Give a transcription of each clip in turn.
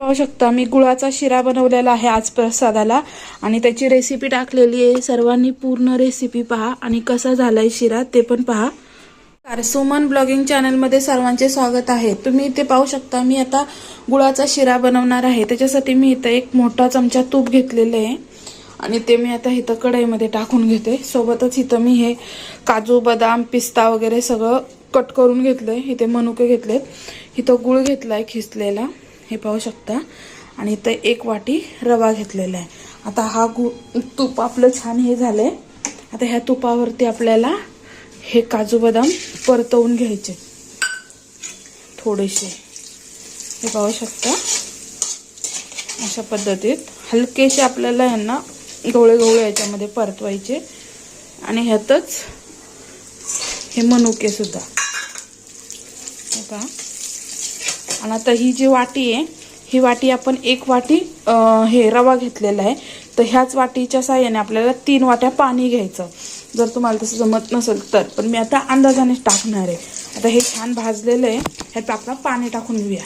पाहू शकता मी गुळाचा शिरा बनवलेला आहे आज प्रसादाला आणि त्याची रेसिपी टाकलेली आहे. सर्वांनी पूर्ण रेसिपी पहा आणि कसा झालाय शिरा ते पण पहा. तर सुमन ब्लॉगिंग चॅनलमध्ये सर्वांचे स्वागत आहे. तुम्ही इथे पाहू शकता मी आता गुळाचा शिरा बनवणार आहे. त्याच्यासाठी मी इथं एक मोठा चमचा तूप घेतलेलं आहे आणि ते मी आता इथं कढईमध्ये टाकून घेते. सोबतच इथं मी हे काजू बदाम पिस्ता वगैरे सगळं कट करून घेतलंय. इथे मनुके घेतलेत. इथं गुळ घेतला आहे खिसलेला. हे पाहू शकता. आणि इथं एक वाटी रवा घेतलेला आहे. आता हा गु तूप आपलं छान हे झालंय. आता ह्या तुपावरती आपल्याला हे काजू बदाम परतवून घ्यायचे. थोडेसे. हे पाहू शकता. अशा पद्धतीत हलकेसे आपल्याला यांना गवळे गवळे याच्यामध्ये परतवायचे. आणि ह्यातच हे मनुके सुद्धा. हे पहा. आणि आता ही जी वाटी आहे ही वाटी आपण एक वाटी हे रवा घेतलेला आहे. तर ह्याच वाटीच्या साह्याने आपल्याला तीन वाट्या पाणी घ्यायचं. जर तुम्हाला तसं जमत नसेल तर. पण मी आता अंदाजानेच टाकणार आहे. आता हे छान भाजलेलं आहे. ह्यात आपण पाणी टाकून घेऊया.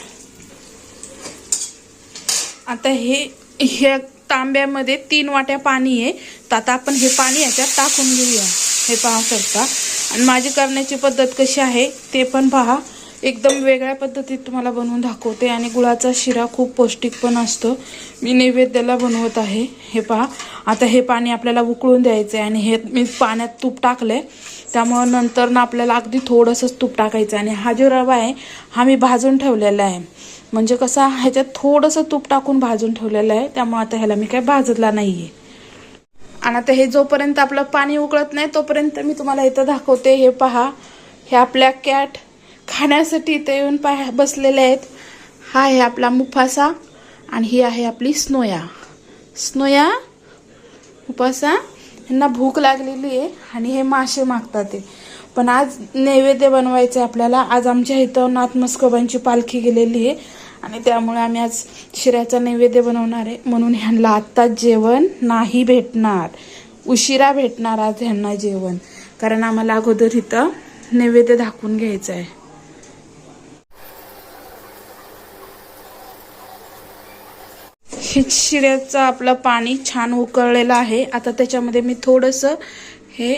आता हे ह्या तांब्यामध्ये तीन वाट्या पाणी आहे. तर आता आपण हे पाणी याच्यात टाकून घेऊया. हे पहा शकता आणि माझी करण्याची पद्धत कशी आहे ते पण पहा. एकदम वेगळ्या पद्धतीत तुम्हाला बनवून दाखवते आणि गुळाचा शिरा खूप पौष्टिक पण असतो. मी नैवेद्याला बनवत आहे. हे पहा. आता हे पाणी आपल्याला उकळून द्यायचं आहे आणि हे मी पाण्यात तूप टाकलंय. त्यामुळं नंतर ना आपल्याला अगदी थोडंसंच तूप टाकायचं आणि हा जो रवा आहे हा मी भाजून ठेवलेला आहे. म्हणजे कसा ह्याच्यात थोडंसं तूप टाकून भाजून ठेवलेलं आहे. त्यामुळे आता ह्याला मी काय भाजला आहे आणि आता हे जोपर्यंत आपलं पाणी उकळत नाही तोपर्यंत मी तुम्हाला इथं दाखवते. हे पहा. हे आपल्या कॅट खाण्यासाठी इथे येऊन पाय बसलेले आहेत. हा आहे आपला मुफासा आणि ही आहे आपली स्नोया. स्नोया मुफासा यांना भूक लागलेली आहे आणि हे मासे मागतात ते. पण आज नैवेद्य बनवायचं आहे आपल्याला. आज आमच्या इथं नाथमस्कोबांची पालखी गेलेली आहे आणि त्यामुळे आम्ही आज शिऱ्याचा नैवेद्य बनवणार आहे. म्हणून ह्यांना आत्ताच जेवण नाही भेटणार. उशिरा भेटणार आज ह्यांना जेवण. कारण आम्हाला अगोदर इथं नैवेद्य दाखवून घ्यायचं आहे शिऱ्याचं आपलं पाणी छान उकळलेलं आहे. आता त्याच्यामध्ये मी थोडंसं हे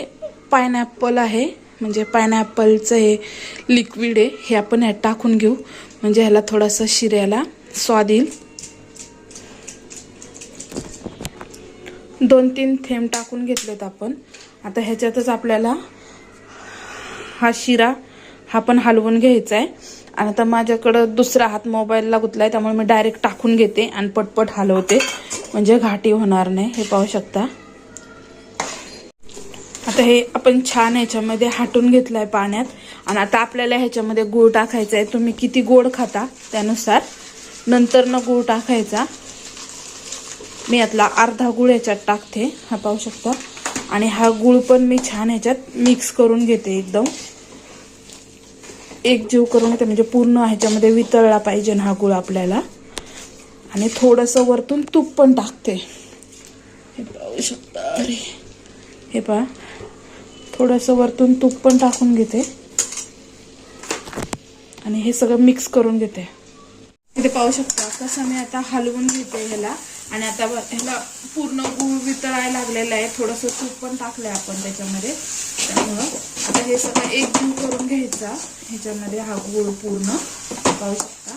पायनॅपल आहे. म्हणजे पायनॅपलचं हे लिक्विड आहे. हे आपण ह्यात टाकून घेऊ. म्हणजे ह्याला थोडासा शिऱ्याला स्वाद येईल. दोन तीन थेंब टाकून घेतलेत आपण. आता ह्याच्यातच आपल्याला हा शिरा हा पण हलवून घ्यायचा आहे आणि आता माझ्याकडं दुसरा हात मोबाईलला गुतलाय त्यामुळे मी डायरेक्ट टाकून घेते आणि पटपट हलवते. म्हणजे घाटी होणार नाही हे पाहू शकता. आता हे आपण छान ह्याच्यामध्ये हाटून घेतलंय पाण्यात. आणि आता आपल्याला ह्याच्यामध्ये गूळ टाकायचा आहे तुम्ही किती गोड खाता त्यानुसार. नंतर न गूळ टाकायचा. मी यातला अर्धा गूळ ह्याच्यात टाकते हा पाहू शकता. आणि हा गूळ पण मी छान ह्याच्यात मिक्स करून घेते एकदम. एक जीव करून घेते म्हणजे पूर्ण ह्याच्यामध्ये वितळला पाहिजे हा गुळ आपल्याला. आणि थोडंसं वरतून तूप पण टाकते. हे पाहू शकता. अरे हे पहा. थोडंसं वरतून तूप पण टाकून घेते. आणि हे सगळं मिक्स करून घेते. इथे पाहू शकता कसं मी आता हलवून घेते ह्याला. आणि आता ह्याला पूर्ण गुळ वितळायला लागलेला आहे. थोडंसं तूप पण टाकलंय आपण त्याच्यामध्ये. त्यामुळं आता हे सगळं एक जीव करून घ्यायचा. ह्याच्यामध्ये हा गुळ पूर्ण पाहू शकता.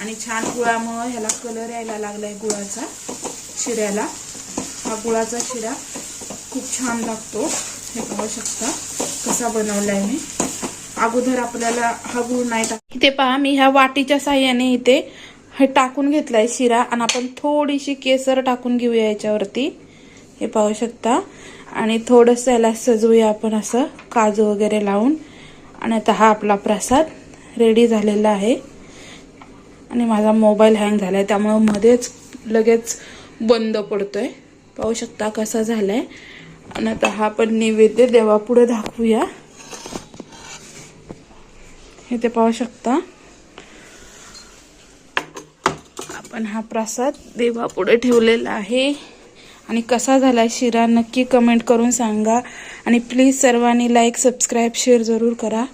आणि छान गुळामुळं ह्याला कलर यायला लागलाय गुळाचा शिऱ्याला. हा गुळाचा शिरा खूप छान लागतो. हे पाहू शकता कसा बनवलाय मी. अगोदर आपल्याला हा गुळ नाही टाक इथे पहा मी ह्या वाटीच्या साह्याने इथे हे टाकून घेतलाय शिरा आणि आपण थोडीशी केसर टाकून घेऊया याच्यावरती. हे पाहू शकता. आणि थोडंसं याला सजवूया आपण असं काजू वगैरे लावून. आणि आता हा आपला प्रसाद रेडी झालेला आहे. आणि माझा मोबाईल हँग झालाय त्यामुळं मध्येच लगेच बंद पडतोय. पाहू शकता कसा झालाय. आणि आता हा पण नैवेद्य देवापुढे दाखवूया. हे ते पाहू शकता. आपण हा प्रसाद देवापुढे ठेवलेला आहे. आणि कसा झाला शिरा नक्की कमेंट करून सांगा. आणि प्लीज सर्वांनी लाईक सबस्क्राईब शेअर जरूर करा.